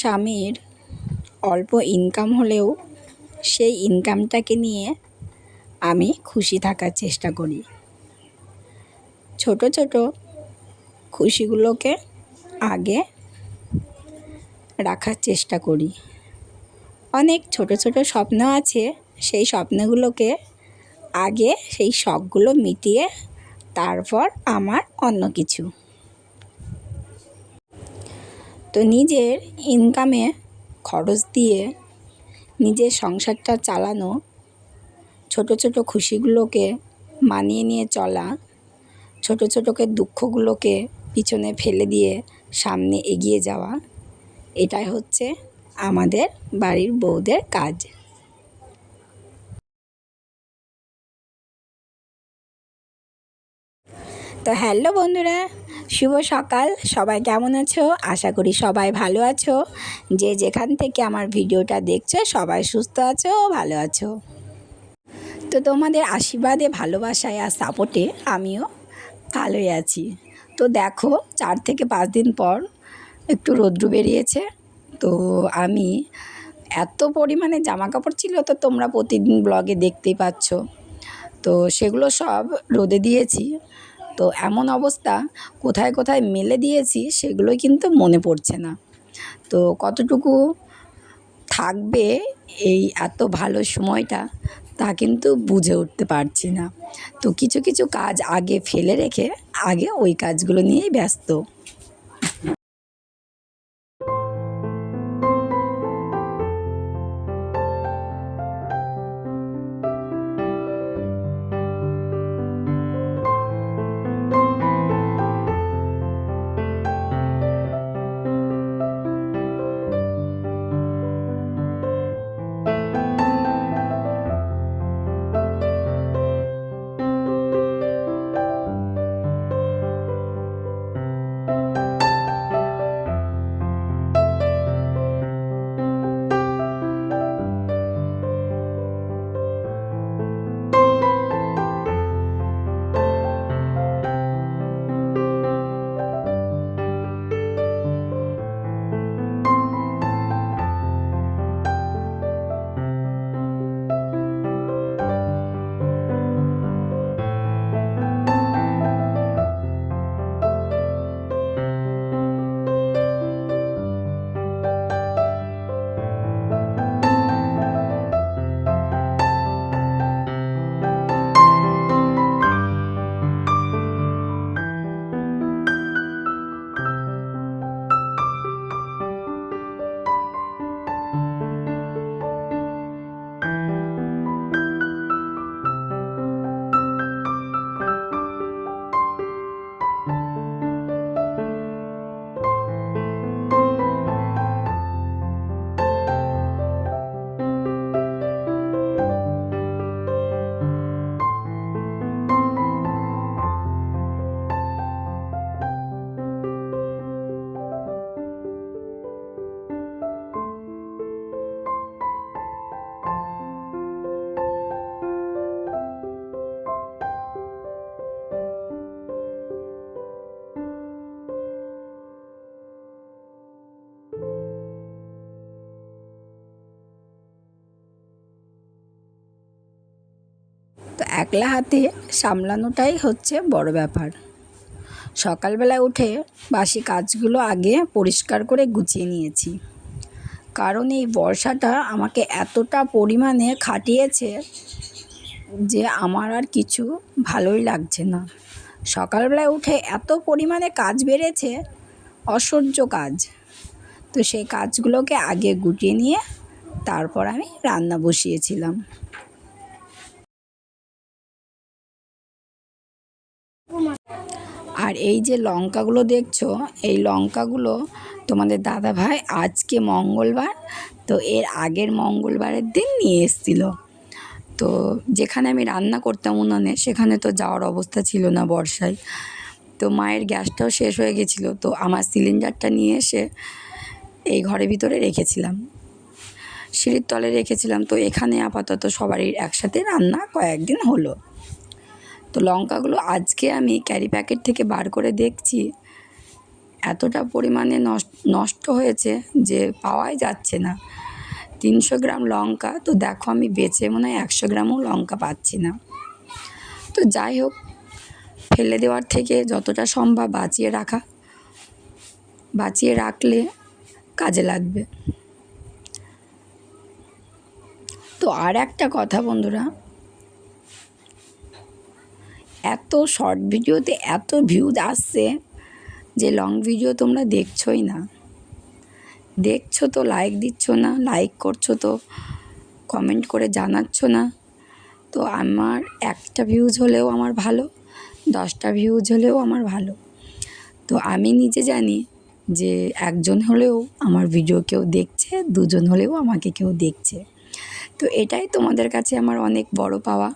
স্বামীর অল্প ইনকাম হলেও সেই ইনকামটাকে নিয়ে আমি খুশি থাকার চেষ্টা করি। ছোট ছোট খুশিগুলোকে আগে রাখার চেষ্টা করি। অনেক ছোট ছোট স্বপ্ন আছে, সেই স্বপ্নগুলোকে আগে সেই শখগুলো মিটিয়ে তারপর আমার অন্য কিছু। তো নিজের ইনকামে খরচ দিয়ে নিজের সংসারটা চালানো, ছোট ছোট খুশিগুলোকে মানিয়ে নিয়ে চলা, ছোট ছোটকে দুঃখগুলোকে পিছনে ফেলে দিয়ে সামনে এগিয়ে যাওয়া, এটাই হচ্ছে আমাদের বাড়ির বউদের কাজ। তো হ্যালো বন্ধুরা, শুভ সকাল। সবাই কেমন আছো? আশা করি সবাই ভালো আছো। যে যেখান থেকে আমার ভিডিওটা দেখছ, সবাই সুস্থ আছো ভালো আছো। তো তোমাদের আশীর্বাদে, ভালোবাসায় আর সাপোর্টে আমিও ভালোই আছি। তো দেখো, চার থেকে পাঁচ দিন পর একটু রৌদ্র বেরিয়েছে। তো আমি এত পরিমাণে জামা কাপড় ছিল তো তোমরা প্রতিদিন ব্লগে দেখতেই পাচ্ছ। তো সেগুলো সব রোদে দিয়েছি। তো এমন অবস্থা কোথায় কোথায় মেলে দিয়েছি সেগুলোই কিন্তু মনে পড়ছে না। তো কতটুকু থাকবে এই এত ভালো সময়টা তা কিন্তু বুঝে উঠতে পারছি না। তো কিছু কিছু কাজ আগে ফেলে রেখে আগে ওই কাজগুলো নিয়েই ব্যস্ত। একলা হাতে সামলানোটাই হচ্ছে বড় ব্যাপার। সকালবেলায় উঠে বাসি কাজগুলো আগে পরিষ্কার করে গুছিয়ে নিয়েছি। কারণ এই বর্ষাটা আমাকে এতটা পরিমাণে খাটিয়েছে যে আমার আর কিছু ভালোই লাগছে না। সকালবেলায় উঠে এত পরিমাণে কাজ বেড়েছে, অসহ্য কাজ। তো সেই কাজগুলোকে আগে গুটিয়ে নিয়ে তারপর আমি রান্না বসিয়েছিলাম। আর এই যে লঙ্কাগুলো দেখছ, এই লঙ্কাগুলো তোমাদের দাদা ভাই আজকে মঙ্গলবার, তো এর আগের মঙ্গলবারের দিন নিয়ে এসেছিল। তো যেখানে আমি রান্না করতাম উনানে, সেখানে তো যাওয়ার অবস্থা ছিল না বর্ষায়। তো মায়ের গ্যাসটাও শেষ হয়ে গেছিল, তো আমার সিলিন্ডারটা নিয়ে এসে এই ঘরের ভিতরে রেখেছিলাম। সিঁড়ির তলে রেখেছিলাম, তো এখানে আপাতত সবারই একসাথে রান্না কয়েকদিন হলো। তো লঙ্কাগুলো আজকে আমি ক্যারি প্যাকেট থেকে বার করে দেখছি। এতটা পরিমাণে নষ্ট হয়েছে যে পাওয়াই যাচ্ছে না। তিনশো গ্রাম লঙ্কা, তো দেখো আমি বেচে মনে হয় একশো গ্রামও লঙ্কা পাচ্ছি না। তো যাই হোক, ফেলে দেওয়ার থেকে যতটা সম্ভব বাঁচিয়ে রাখা। বাঁচিয়ে রাখলে কাজে লাগবে। তো আর একটা কথা বন্ধুরা এত শর্ট ভিডিওতে এত ভিউজ আসছে যে লং ভিডিও তোমরা দেখছোই না। দেখছ তো লাইক দিচ্ছ না লাইক করছ তো কমেন্ট করে জানাচ্ছ না। তো আমার একটা ভিউজ হলেও আমার ভালো, দশটা ভিউজ হলেও আমার ভালো। তো আমি নিজে জানি যে একজন হলেও আমার ভিডিও কেউ দেখছে, দুজন হলেও আমাকে কেউ দেখছে। তো এটাই তোমাদের কাছে আমার অনেক বড় পাওয়া।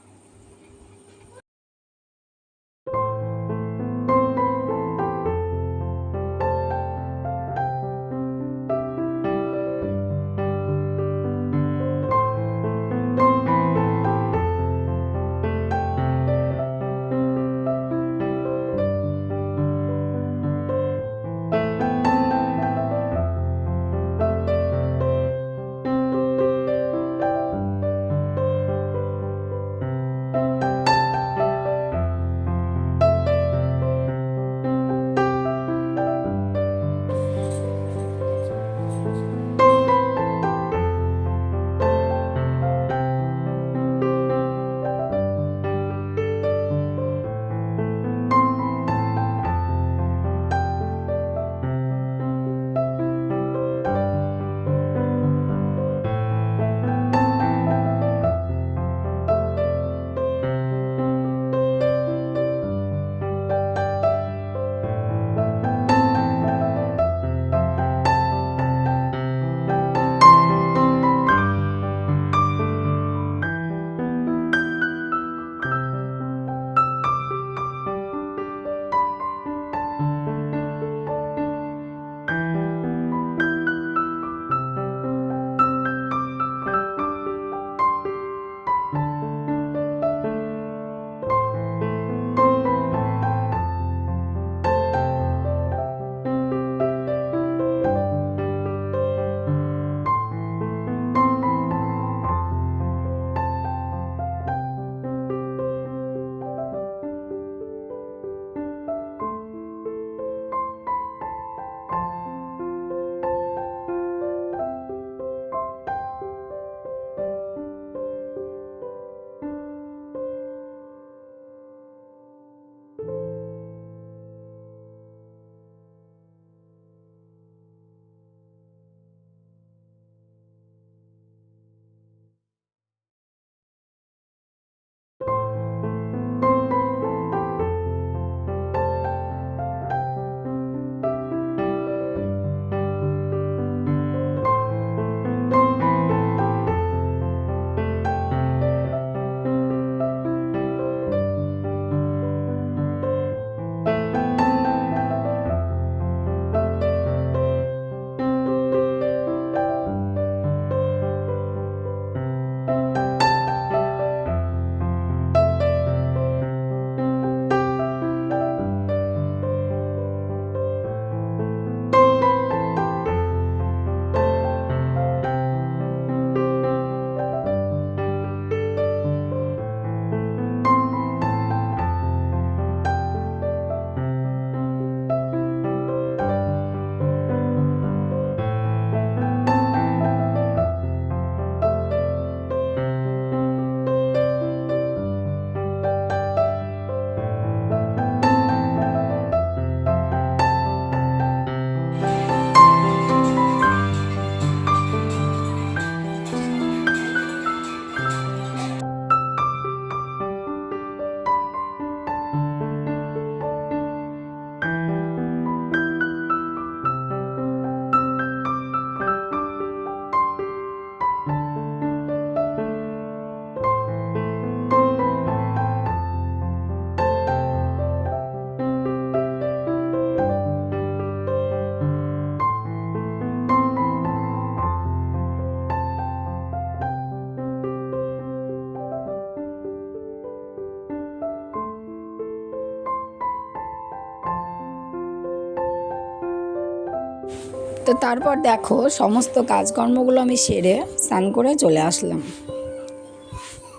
তো তারপর দেখো, সমস্ত কাজকর্মগুলো আমি সেরে স্নান করে চলে আসলাম।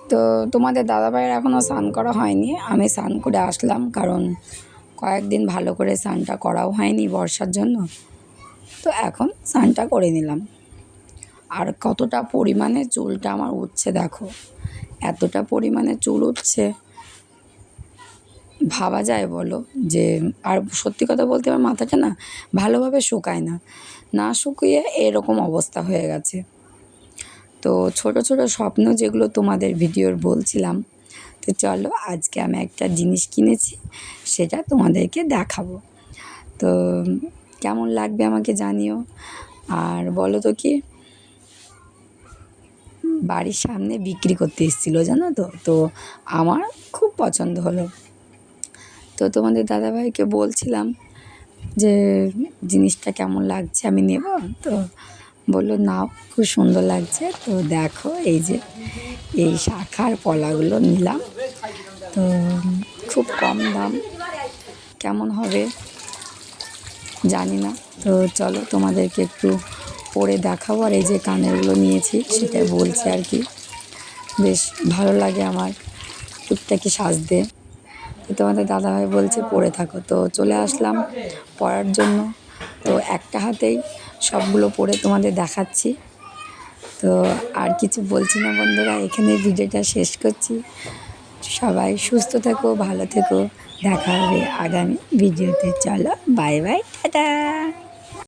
তো তোমাদের দাদাভাইয়ের এখনও স্নান করা হয়নি, আমি স্নান করে আসলাম কারণ কয়েকদিন ভালো করে স্নানটা করাও হয়নি বর্ষার জন্য। তো এখন স্নানটা করে নিলাম। আর কতটা পরিমাণে চুলটা আমার উঠছে দেখো, এতটা পরিমাণে চুল উঠছে। ভাবা যায় বলো যে, আর সত্যি কথা বলতে আমার মাথাটা না ভালোভাবে শুকায় না। না শুকিয়ে এরকম অবস্থা হয়ে গেছে। তো ছোট ছোট স্বপ্ন যেগুলো তোমাদের ভিডিওর বলছিলাম, তো চলো আজকে আমি একটা জিনিস কিনেছি, সেটা তোমাদেরকে দেখাবো। তো কেমন লাগবে আমাকে জানিও। আর বলো তো কি, বাড়ির সামনে বিক্রি করতে এসেছিল জানো তো? তো আমার খুব পছন্দ হলো। তো তোমাদের দাদাভাইকে বলছিলাম যে, জিনিসটা কেমন লাগছে? আমি নেব? তো বলল নাও খুব সুন্দর লাগছে। তো দেখো, এই যে, এই শাখার পলাগুলো নিলাম। তো খুব কম দাম। কেমন হবে? জানি না। তো চলো, তোমাদেরকে একটু পরে দেখাবো। আর এই যে কানেরগুলো নিয়েছি সেটা বলছি আর কি। বেশ ভালো লাগে আমার। টুকটাকি সাজতে। তোমাদের দাদাভাই বলছে, পড়ে থাকো। তো চলে আসলাম পড়ার জন্য। তো একটা হাতেই সবগুলো পড়ে তোমাদের দেখাচ্ছি। তো আর কিছু বলছি না বন্ধুরা, এখানে ভিডিওটা শেষ করছি। সবাই সুস্থ থেকো, ভালো থেকো। দেখা হবে আগামী ভিডিওতে। চলো, বাই বাই, টাটা।